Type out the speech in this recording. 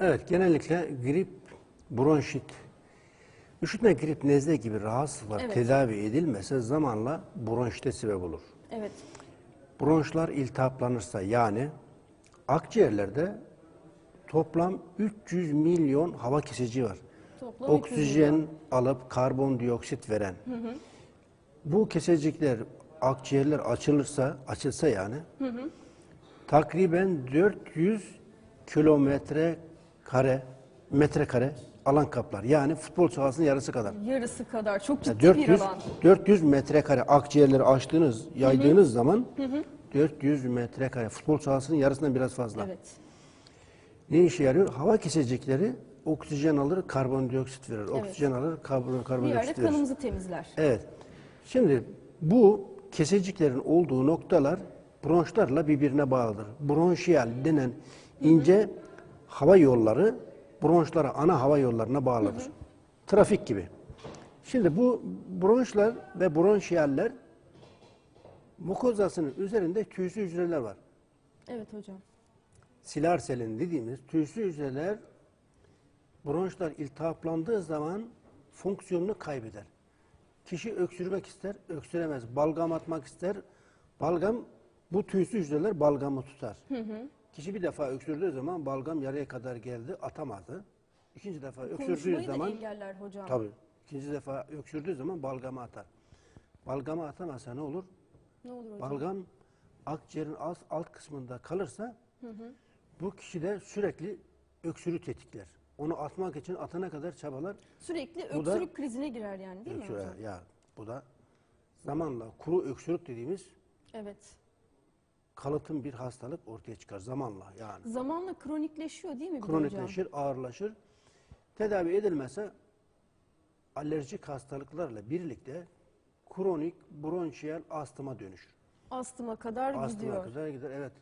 Evet, genellikle grip, bronşit, üşütme, grip, nezle gibi rahatsızlıklar Evet. tedavi edilmese zamanla bronşite sebep olur. Evet. Bronşlar iltihaplanırsa yani akciğerlerde toplam 300 milyon hava kesici var. Toplam Oksijen alıp karbondioksit veren. Bu kesecikler akciğerler açılırsa, açılsa yani takriben 400 kilometre kare metrekare alan kaplar. Yani futbol sahasının yarısı kadar. Yarısı kadar çok ciddi Yani bir 400 alan. 400 metrekare akciğerleri açtığınız, yaydığınız zaman 400 metrekare futbol sahasının yarısından biraz fazla. Evet. Ne işe yarıyor? Hava kesecekleri oksijen alır, karbondioksit verir. Oksijen alır, karbon, Bir yerde karbondioksit verir. kanımızı temizler. Evet. Şimdi bu keseciklerin olduğu noktalar bronşlarla birbirine bağlıdır. Bronşiyal denen ince hava yolları bronşlara, ana hava yollarına bağlıdır. Trafik gibi. Şimdi bu bronşlar ve bronşiyaller mukozasının üzerinde tüysü hücreler var. Evet hocam. Silar selin dediğimiz tüysü hücreler bronşlar iltihaplandığı zaman fonksiyonunu kaybeder. Kişi öksürmek ister, öksüremez. Balgam atmak ister. Balgam, bu tüysü hücreler balgamı tutar. Kişi bir defa öksürdüğü zaman balgam yarıya kadar geldi, atamadı. İkinci defa öksürdüğü Konuşmayı da zaman engeller hocam. tabii ikinci defa öksürdüğü zaman balgamı atar. Balgamı atamazsa ne olur? Ne olur hocam? Balgam akciğerin alt, alt kısmında kalırsa bu kişi de sürekli öksürü tetikler. Onu atmak için atana kadar çabalar. Sürekli Bu da- öksürük krizine girer yani değil mi hocam? ya bu da zamanla kuru öksürük dediğimiz Evet. Kalıtım bir hastalık ortaya çıkar zamanla yani. Zamanla kronikleşiyor değil mi? Kronikleşir, ağırlaşır. Tedavi edilmezse alerjik hastalıklarla birlikte kronik bronşiyel astıma dönüşür. Astıma kadar Astıma gidiyor. kadar gider. Evet.